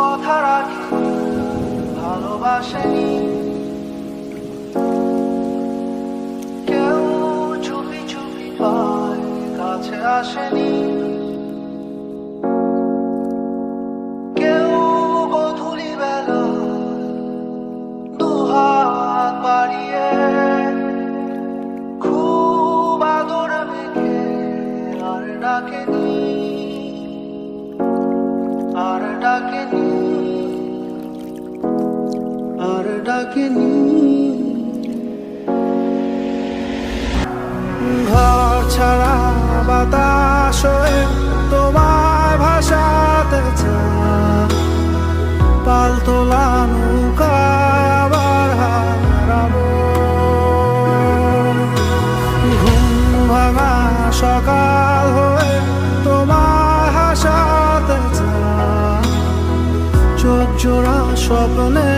কথা ভালোবাসেনি। কেউ চুপি চুপি পায় কাছে আসেনি। কেউ গধূলি বেলা খুব আদর আর ঘর ছাড়া বাতাস তোমায় ভাসাতে চায়। পালতোলা নৌকায় আবার হারাবো। ঘুম সকাল হয়ে তোমায় হাসাতে চোখ জোড়া স্বপ্নে